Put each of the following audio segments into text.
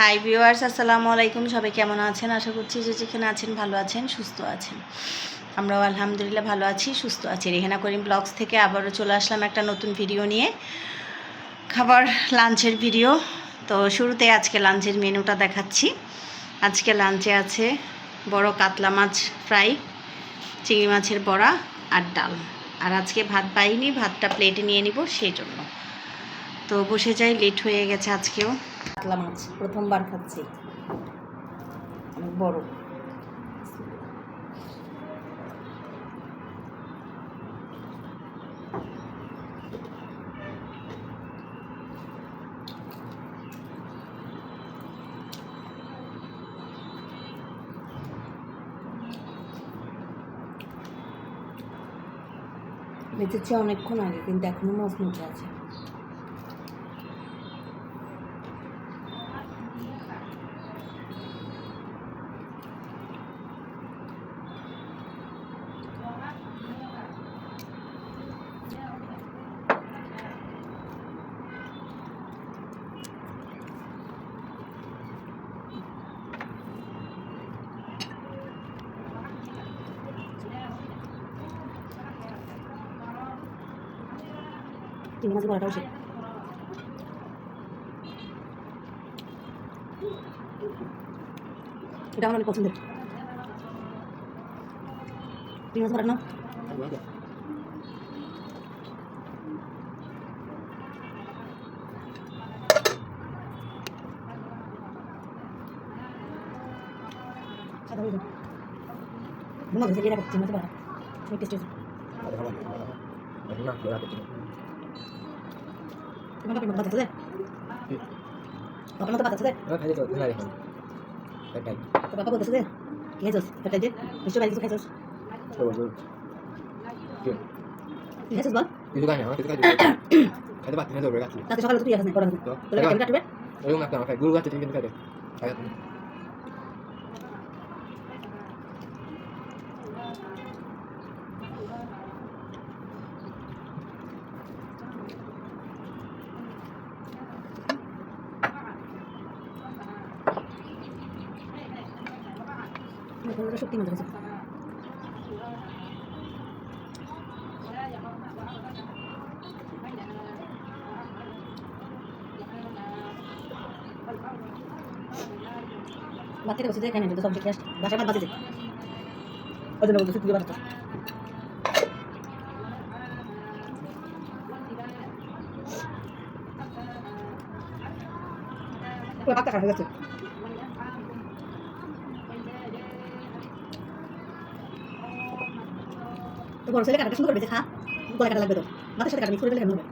Hi viewers আসসালামু আলাইকুম। সবাই কেমন আছেন? আশা করছি যে যেখানে আছেন ভালো আছেন, সুস্থ আছেন। আমরাও আলহামদুলিল্লাহ ভালো আছি, সুস্থ আছি। রেহেনা করিম ব্লগস থেকে আবারও চলে আসলাম একটা নতুন ভিডিও নিয়ে। খাবার, লাঞ্চের ভিডিও। তো শুরুতে আজকে লাঞ্চের মেনুটা দেখাচ্ছি। আজকে লাঞ্চে আছে বড় কাতলা মাছ ফ্রাই, চিংড়ি মাছের বড়া আর ডাল। আর আজকে ভাত পাইনি, ভাতটা প্লেটে নিয়ে নিব, সেই জন্য। তো বসে যাই লেট হয়ে গেছে আজকেও। কাতলা মাছ প্রথমবার খাচ্ছি। অনেক বড়। বেঁচেছে অনেকক্ষণ আগে কিন্তু এখনও মাছ মুচে আছে। চিংড়ি মাছের বড়াটাও সে এটা আমার অনেক পছন্দের চিংড়ি মাছ বড়া না সাদা হয়ে যাবে ঘুমা গেছে চিংড়ি মাছের বড়া অনেক টেস্টি হয়েছে তোমার কাপড় বাতাচ্ছে দে কাপড় মতো বাতাচ্ছে দে তো বাবা বলতেছে দে কি খাইছস ফেটাই দে। নিশ্চয় বাইরে কিছু খাইছস কি? খাইছস বল? তাতে সকালে তো তুই আসিস না পড়া তোর কেমন কাটবে? সত্যি মজা হয়েছে বাচ্চাটা বসে যায় কেন তো সব দেখে আসছে? বাসায় ভাত যায় ওই জন্য বলতে শুকিয়ে বাচ্চা পুরো খারাপ হয়ে গেছে। তো বড় ছেলে কাটাটা সুন্দর করে খা গলা কাটা লাগবে তো। মাথার সাথে কাটা মিক্স করে ফেলে হবে?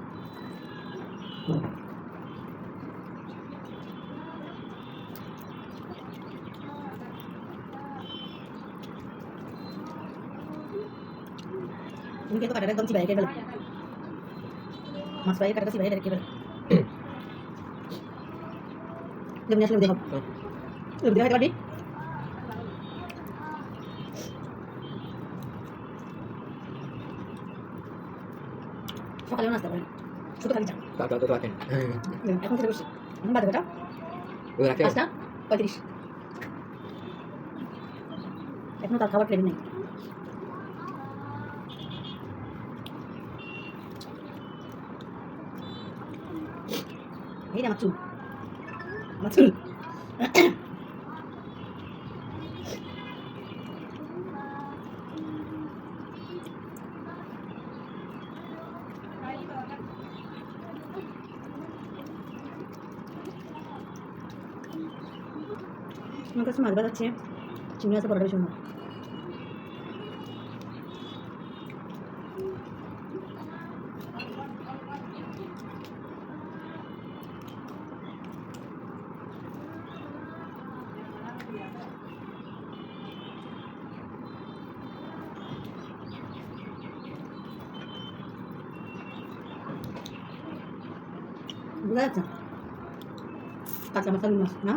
তুমি কিন্তু কাটাটা একদম চিবাই ফেলে। মাছ ফ্রাই কাটাটা চিবাই ফেলে। যেমনি আসলে দেখো দেখো খাইতে পারবি? সকালেও নাস্তা করেন শুধু খালি চা। এখন থেকে বসছি এখন বাজে কটা? পাঁচটা? পঁয়ত্রিশ। এখনও তার খাবার ট্রেন নেই। এই আমার চুল আমার চুল আমার কাছে মাছ বাজাচ্ছে চিংড়ি মাছের বড়টা বেশি বোঝা যাচ্ছে? কাঁচা মাছ মাছ না?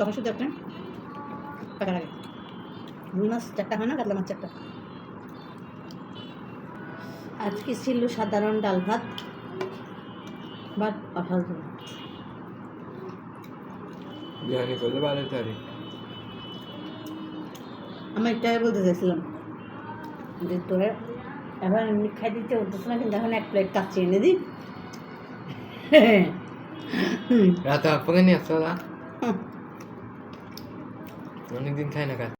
তখন শুধু একটা টাকা লাগে রুই মাছ চারটা হয় না কাতলা মাছ চারটা? আজকে ছিল সাধারণ ডাল ভাত ভাত অসাধারণ বিরিয়ানি করলে ভালো তারি আমি এটাই বলতে চাইছিলাম যে তোরা এখন এমনি খাই দিতে উঠতেছ না কিন্তু এখন এক প্লেট কাচ্চি এনে দিই। রাতে আপুকে নিয়ে আসতো না হুম। অনেকদিন খাই না কাজ